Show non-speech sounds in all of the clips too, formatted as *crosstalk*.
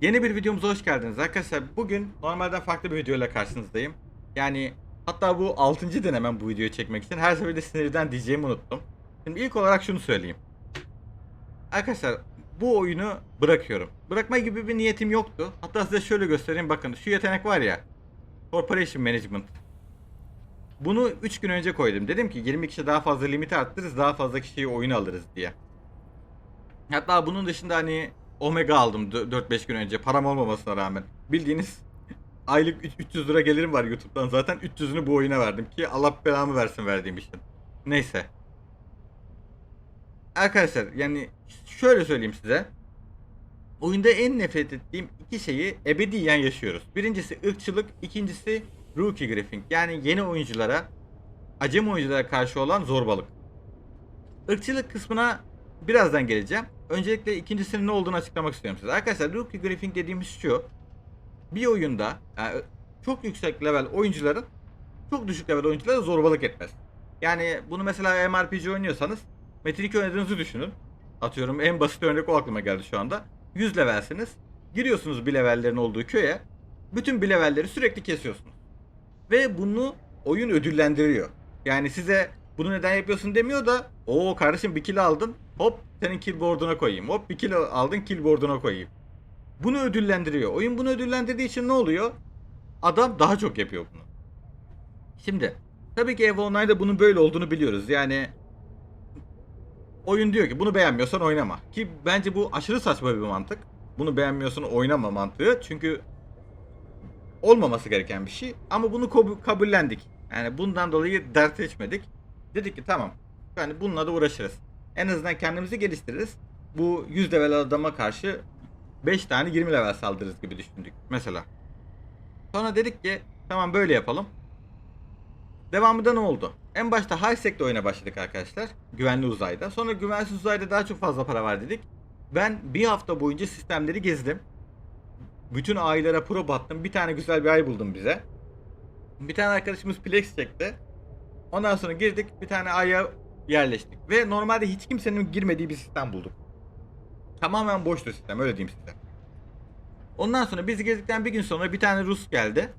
Yeni bir videomuza hoş geldiniz arkadaşlar. Bugün normalden farklı bir videoyla karşınızdayım. Yani hatta bu 6. denemem bu videoyu çekmek için. Her seferinde sinirden diyeceğimi unuttum. Şimdi ilk olarak şunu söyleyeyim. Arkadaşlar bu oyunu bırakıyorum. Bırakma gibi bir niyetim yoktu. Hatta size şöyle göstereyim bakın şu yetenek var ya. Corporation Management. Bunu 3 gün önce koydum. Dedim ki 20 kişi daha fazla limiti arttırırız daha fazla kişiyi oyuna alırız diye. Hatta bunun dışında hani Omega aldım 4-5 gün önce param olmamasına rağmen. Bildiğiniz *laughs* aylık üç- 300 lira gelirim var YouTube'dan zaten 300'ünü bu oyuna verdim ki Allah belamı versin verdiğim için. Neyse. Arkadaşlar yani şöyle söyleyeyim size. Oyunda en nefret ettiğim iki şeyi ebediyen yaşıyoruz. Birincisi ırkçılık, ikincisi rookie griefing. Yani yeni oyunculara, acemi oyunculara karşı olan zorbalık. Irkçılık kısmına birazdan geleceğim. Öncelikle ikincisinin ne olduğunu açıklamak istiyorum size. Arkadaşlar rookie griefing dediğimiz şu. Bir oyunda yani çok yüksek level oyuncuların çok düşük level oyunculara zorbalık etmez. Yani bunu mesela MRPG oynuyorsanız Metin 2 oynadığınızı düşünün. Atıyorum en basit örnek o aklıma geldi şu anda. 100 levelsiniz. Giriyorsunuz bir levellerin olduğu köye. Bütün bir levelleri sürekli kesiyorsunuz. Ve bunu oyun ödüllendiriyor. Yani size bunu neden yapıyorsun demiyor da o kardeşim bir kill aldın hop senin kill board'una koyayım. Hop bir kill aldın kill board'una koyayım. Bunu ödüllendiriyor. Oyun bunu ödüllendirdiği için ne oluyor? Adam daha çok yapıyor bunu. Şimdi tabii ki EVE Online'da bunun böyle olduğunu biliyoruz. Yani oyun diyor ki bunu beğenmiyorsan oynama. Ki bence bu aşırı saçma bir mantık. Bunu beğenmiyorsan oynama mantığı. Çünkü olmaması gereken bir şey. Ama bunu kabu- kabullendik. Yani bundan dolayı dert etmedik. Dedik ki tamam. Yani bununla da uğraşırız. En azından kendimizi geliştiririz. Bu 100 level adama karşı 5 tane 20 level saldırırız gibi düşündük mesela. Sonra dedik ki tamam böyle yapalım. Devamında ne oldu? En başta High Sec'te oyuna başladık arkadaşlar. Güvenli uzayda. Sonra güvensiz uzayda daha çok fazla para var dedik. Ben bir hafta boyunca sistemleri gezdim. Bütün aylara pro battım. Bir tane güzel bir ay buldum bize. Bir tane arkadaşımız Plex çekti. Ondan sonra girdik bir tane aya yerleştik. Ve normalde hiç kimsenin girmediği bir sistem bulduk. Tamamen boştu sistem öyle diyeyim size. Ondan sonra biz gezdikten bir gün sonra bir tane Rus geldi.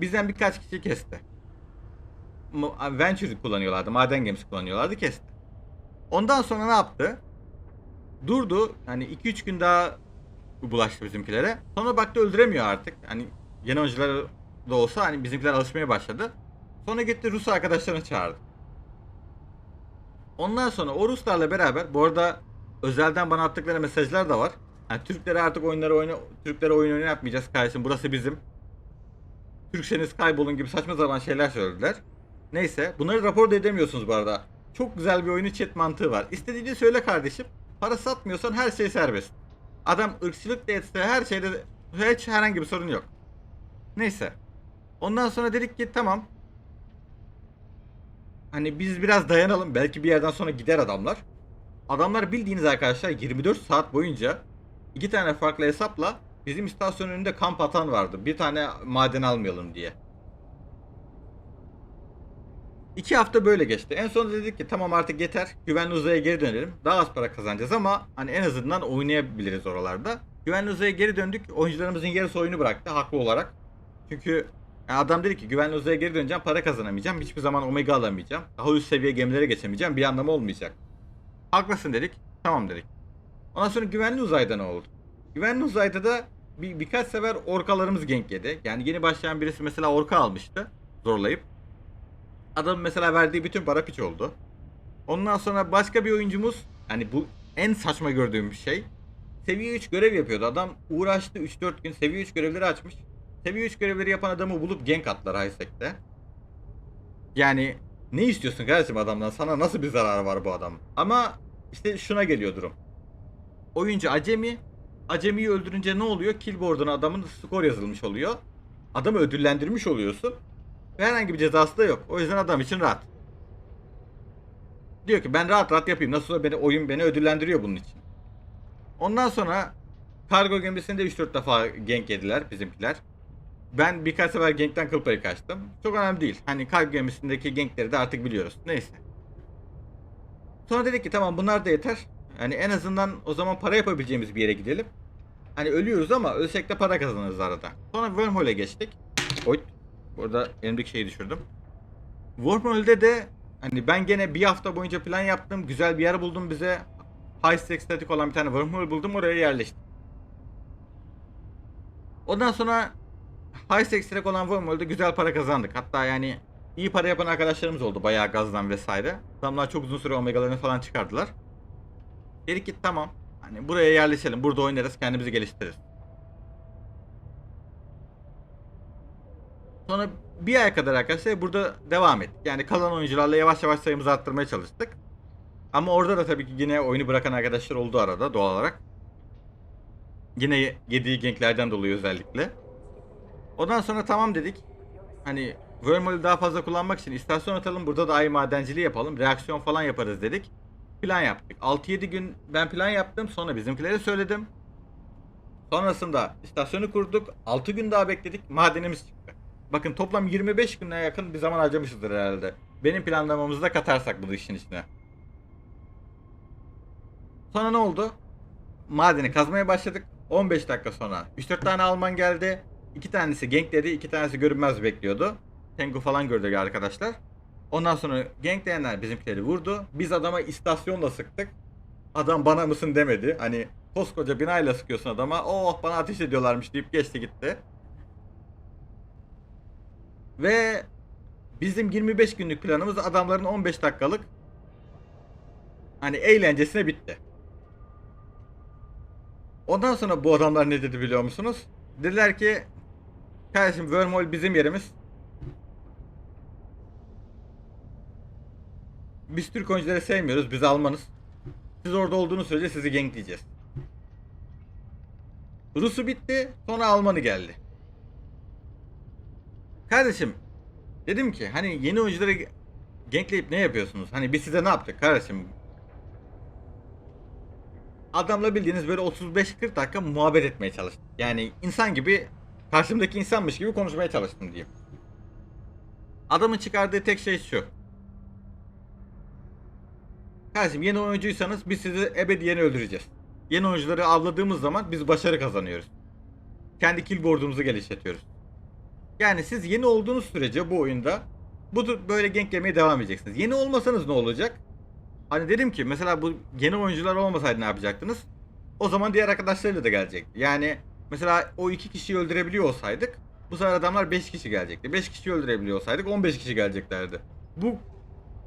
Bizden birkaç kişi kesti. Venture kullanıyorlardı. Maden gemisi kullanıyorlardı kesti. Ondan sonra ne yaptı? Durdu. Hani 2-3 gün daha bulaştı bizimkilere. Sonra baktı öldüremiyor artık. Hani yeni oyuncular da olsa hani bizimkiler alışmaya başladı. Sonra gitti Rus arkadaşlarını çağırdı. Ondan sonra o Ruslarla beraber bu arada özelden bana attıkları mesajlar da var. Yani Türklere artık oyunları oyna Türklere oyun oynatmayacağız kardeşim. Burası bizim. Türkçeniz kaybolun gibi saçma sapan şeyler söylediler. Neyse bunları rapor da edemiyorsunuz bu arada. Çok güzel bir oyunun chat mantığı var. İstediğini söyle kardeşim. Para satmıyorsan her şey serbest. Adam ırkçılık da etse her şeyde hiç herhangi bir sorun yok. Neyse. Ondan sonra dedik ki tamam. Hani biz biraz dayanalım. Belki bir yerden sonra gider adamlar. Adamlar bildiğiniz arkadaşlar 24 saat boyunca iki tane farklı hesapla bizim istasyon önünde kamp atan vardı. Bir tane maden almayalım diye. İki hafta böyle geçti. En sonunda dedik ki tamam artık yeter. Güvenli uzaya geri dönelim. Daha az para kazanacağız ama hani en azından oynayabiliriz oralarda. Güvenli uzaya geri döndük. Oyuncularımızın yarısı oyunu bıraktı haklı olarak. Çünkü yani adam dedi ki güvenli uzaya geri döneceğim para kazanamayacağım. Hiçbir zaman omega alamayacağım. Daha üst seviye gemilere geçemeyeceğim. Bir anlamı olmayacak. Haklısın dedik. Tamam dedik. Ondan sonra güvenli uzayda ne oldu? Güvenli uzayda da bir, birkaç sefer orkalarımız gank yedi. Yani yeni başlayan birisi mesela orka almıştı. Zorlayıp. Adamın mesela verdiği bütün para piç oldu. Ondan sonra başka bir oyuncumuz hani bu en saçma gördüğüm şey. Seviye 3 görev yapıyordu. Adam uğraştı 3-4 gün seviye 3 görevleri açmış. 3 görevleri yapan adamı bulup gank attılar Highsek'te. Yani ne istiyorsun kardeşim adamdan? Sana nasıl bir zararı var bu adam? Ama işte şuna geliyor durum. Oyuncu acemi. Acemiyi öldürünce ne oluyor? Killboard'una adamın skor yazılmış oluyor. Adamı ödüllendirmiş oluyorsun. Ve herhangi bir cezası da yok. O yüzden adam için rahat. Diyor ki ben rahat rahat yapayım. Nasıl beni oyun beni ödüllendiriyor bunun için. Ondan sonra kargo gemisinde 3-4 defa gank yediler bizimkiler. Ben birkaç sefer gankten kıl payı kaçtım. Çok önemli değil. Hani kargo gemisindeki gankleri de artık biliyoruz. Neyse. Sonra dedik ki tamam bunlar da yeter. Yani en azından o zaman para yapabileceğimiz bir yere gidelim. Hani ölüyoruz ama ölsek de para kazanırız arada. Sonra Wormhole'e geçtik. Oy. Burada elimdeki şeyi düşürdüm. Wormhole'de de hani ben gene bir hafta boyunca plan yaptım. Güzel bir yer buldum bize. High stack static olan bir tane wormhole buldum. Oraya yerleştim. Ondan sonra stack static olan wormhole'de güzel para kazandık. Hatta yani iyi para yapan arkadaşlarımız oldu. Bayağı gazdan vesaire. Adamlar çok uzun süre omegalarını falan çıkardılar. Dedik ki tamam. Hani buraya yerleşelim. Burada oynarız. Kendimizi geliştiririz. Sonra bir ay kadar arkadaşlar burada devam ettik. Yani kalan oyuncularla yavaş yavaş sayımızı arttırmaya çalıştık. Ama orada da tabii ki yine oyunu bırakan arkadaşlar oldu arada doğal olarak. Yine yediği ganklerden dolayı özellikle. Ondan sonra tamam dedik. Hani Wormhole'ü daha fazla kullanmak için istasyon atalım. Burada da ay madenciliği yapalım. Reaksiyon falan yaparız dedik. Plan yaptık. 6-7 gün ben plan yaptım. Sonra bizimkilere söyledim. Sonrasında istasyonu kurduk. 6 gün daha bekledik. Madenimiz çıktı. Bakın toplam 25 güne yakın bir zaman harcamışızdır herhalde. Benim planlamamızı da katarsak bu işin içine. Sonra ne oldu? Madeni kazmaya başladık. 15 dakika sonra 3-4 tane Alman geldi. 2 tanesi gankledi, 2 tanesi görünmez bekliyordu. Tengu falan gördük arkadaşlar. Ondan sonra gankleyenler bizimkileri vurdu. Biz adama istasyonla sıktık. Adam bana mısın demedi. Hani koskoca binayla sıkıyorsun adama. Oh bana ateş ediyorlarmış deyip geçti gitti. Ve bizim 25 günlük planımız adamların 15 dakikalık hani eğlencesine bitti. Ondan sonra bu adamlar ne dedi biliyor musunuz? Dediler ki kardeşim Wormhole bizim yerimiz. Biz Türk oyuncuları sevmiyoruz. Biz Almanız. Siz orada olduğunuz sürece sizi gankleyeceğiz. Rus'u bitti. Sonra Almanı geldi. Kardeşim dedim ki hani yeni oyuncuları gankleyip ne yapıyorsunuz? Hani biz size ne yaptık kardeşim? Adamla bildiğiniz böyle 35-40 dakika muhabbet etmeye çalıştım. Yani insan gibi karşımdaki insanmış gibi konuşmaya çalıştım diyeyim. Adamın çıkardığı tek şey şu. Kardeşim yeni oyuncuysanız biz sizi ebediyen öldüreceğiz. Yeni oyuncuları avladığımız zaman biz başarı kazanıyoruz. Kendi kill board'umuzu geliştiriyoruz. Yani siz yeni olduğunuz sürece bu oyunda bu böyle gank yemeye devam edeceksiniz. Yeni olmasanız ne olacak? Hani dedim ki mesela bu yeni oyuncular olmasaydı ne yapacaktınız? O zaman diğer arkadaşlarıyla da gelecekti. Yani mesela o iki kişiyi öldürebiliyor olsaydık bu sefer adamlar 5 kişi gelecekti. 5 kişiyi öldürebiliyor olsaydık 15 kişi geleceklerdi. Bu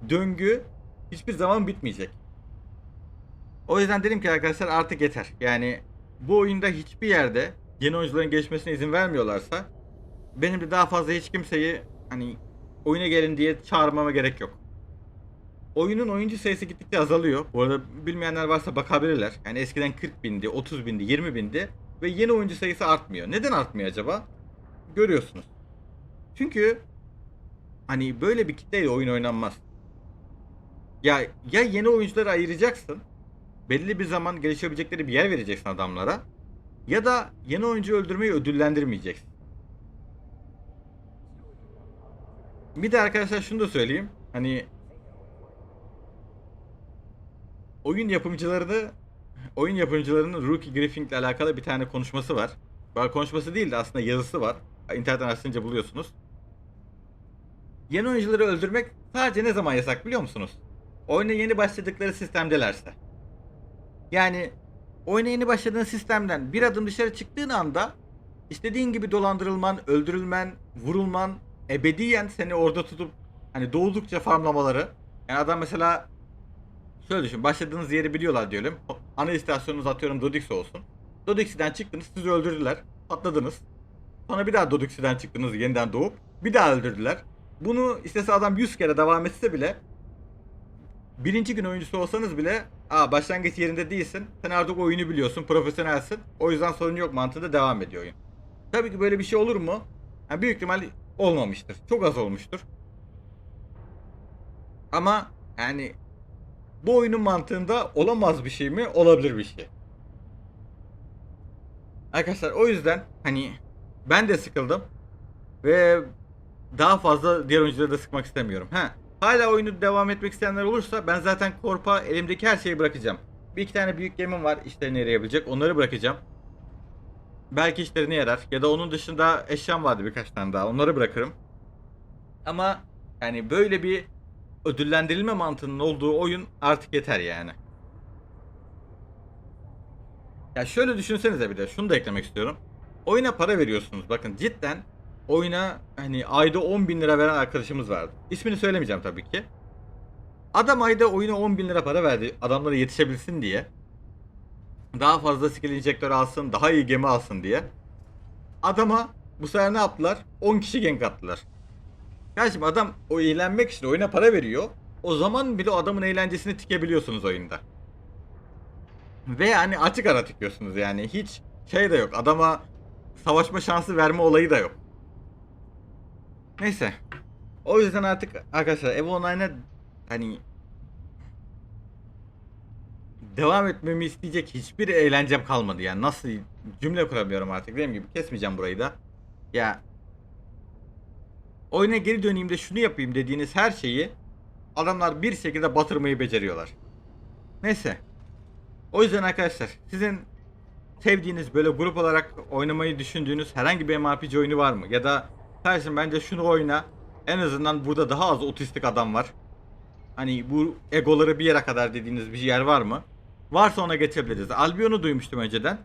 döngü hiçbir zaman bitmeyecek. O yüzden dedim ki arkadaşlar artık yeter. Yani bu oyunda hiçbir yerde yeni oyuncuların geçmesine izin vermiyorlarsa benim de daha fazla hiç kimseyi hani oyuna gelin diye çağırmama gerek yok. Oyunun oyuncu sayısı gittikçe azalıyor. Bu arada bilmeyenler varsa bakabilirler. Yani eskiden 40 bindi, 30 bindi, 20 bindi ve yeni oyuncu sayısı artmıyor. Neden artmıyor acaba? Görüyorsunuz. Çünkü hani böyle bir kitleyle oyun oynanmaz. Ya ya yeni oyuncuları ayıracaksın. Belli bir zaman gelişebilecekleri bir yer vereceksin adamlara. Ya da yeni oyuncu öldürmeyi ödüllendirmeyeceksin. Bir de arkadaşlar şunu da söyleyeyim. Hani oyun yapımcılarını oyun yapımcılarının Rookie Griffin ile alakalı bir tane konuşması var. Var konuşması değil de aslında yazısı var. İnternetten açınca buluyorsunuz. Yeni oyuncuları öldürmek sadece ne zaman yasak biliyor musunuz? Oyuna yeni başladıkları sistemdelerse. Yani oyuna yeni başladığın sistemden bir adım dışarı çıktığın anda istediğin gibi dolandırılman, öldürülmen, vurulman, ebediyen seni orada tutup hani doğdukça farmlamaları. Yani adam mesela şöyle düşün başladığınız yeri biliyorlar diyelim. Ana istasyonunuz atıyorum Dodix olsun. Dodix'den çıktınız sizi öldürdüler. Atladınız. Sonra bir daha Dodix'den çıktınız yeniden doğup bir daha öldürdüler. Bunu istese adam 100 kere devam etse bile birinci gün oyuncusu olsanız bile Aa, başlangıç yerinde değilsin. Sen artık oyunu biliyorsun. Profesyonelsin. O yüzden sorun yok mantığında devam ediyor oyun. Tabii ki böyle bir şey olur mu? Yani büyük ihtimal olmamıştır. Çok az olmuştur. Ama yani bu oyunun mantığında olamaz bir şey mi? Olabilir bir şey. Arkadaşlar o yüzden hani ben de sıkıldım. Ve daha fazla diğer oyuncuları da sıkmak istemiyorum. Ha, hala oyunu devam etmek isteyenler olursa ben zaten Korp'a elimdeki her şeyi bırakacağım. Bir iki tane büyük gemim var işlerine yarayabilecek. Onları bırakacağım. belki işlerine yarar. Ya da onun dışında eşyam vardı birkaç tane daha. Onları bırakırım. Ama yani böyle bir ödüllendirilme mantığının olduğu oyun artık yeter yani. Ya şöyle düşünsenize bir de şunu da eklemek istiyorum. Oyuna para veriyorsunuz. Bakın cidden oyuna hani ayda 10 bin lira veren arkadaşımız vardı. İsmini söylemeyeceğim tabii ki. Adam ayda oyuna 10 bin lira para verdi adamlara yetişebilsin diye. Daha fazla skill injektör alsın, daha iyi gemi alsın diye. Adama bu sefer ne yaptılar? 10 kişi gank attılar. Kardeşim adam o eğlenmek için oyuna para veriyor. O zaman bile o adamın eğlencesini tikebiliyorsunuz oyunda. Ve yani açık ara tıkıyorsunuz yani. Hiç şey de yok. Adama savaşma şansı verme olayı da yok. Neyse. O yüzden artık arkadaşlar Evo Online'a hani devam etmemi isteyecek hiçbir eğlencem kalmadı yani nasıl cümle kuramıyorum artık dediğim gibi kesmeyeceğim burayı da ya oyuna geri döneyim de şunu yapayım dediğiniz her şeyi adamlar bir şekilde batırmayı beceriyorlar neyse o yüzden arkadaşlar sizin sevdiğiniz böyle grup olarak oynamayı düşündüğünüz herhangi bir MMORPG oyunu var mı ya da kardeşim bence şunu oyna en azından burada daha az otistik adam var Hani bu egoları bir yere kadar dediğiniz bir yer var mı? Varsa ona geçebiliriz. Albion'u duymuştum önceden.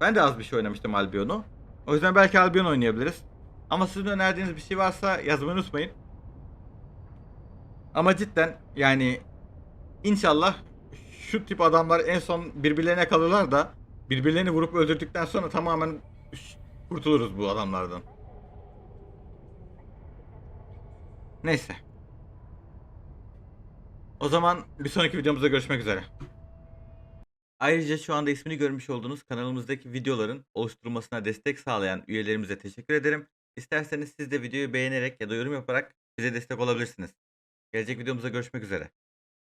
Ben de az bir şey oynamıştım Albion'u. O yüzden belki Albion oynayabiliriz. Ama sizin önerdiğiniz bir şey varsa yazmayı unutmayın. Ama cidden yani inşallah şu tip adamlar en son birbirlerine kalırlar da birbirlerini vurup öldürdükten sonra tamamen kurtuluruz bu adamlardan. Neyse. O zaman bir sonraki videomuzda görüşmek üzere. Ayrıca şu anda ismini görmüş olduğunuz kanalımızdaki videoların oluşturulmasına destek sağlayan üyelerimize teşekkür ederim. İsterseniz siz de videoyu beğenerek ya da yorum yaparak bize destek olabilirsiniz. Gelecek videomuzda görüşmek üzere.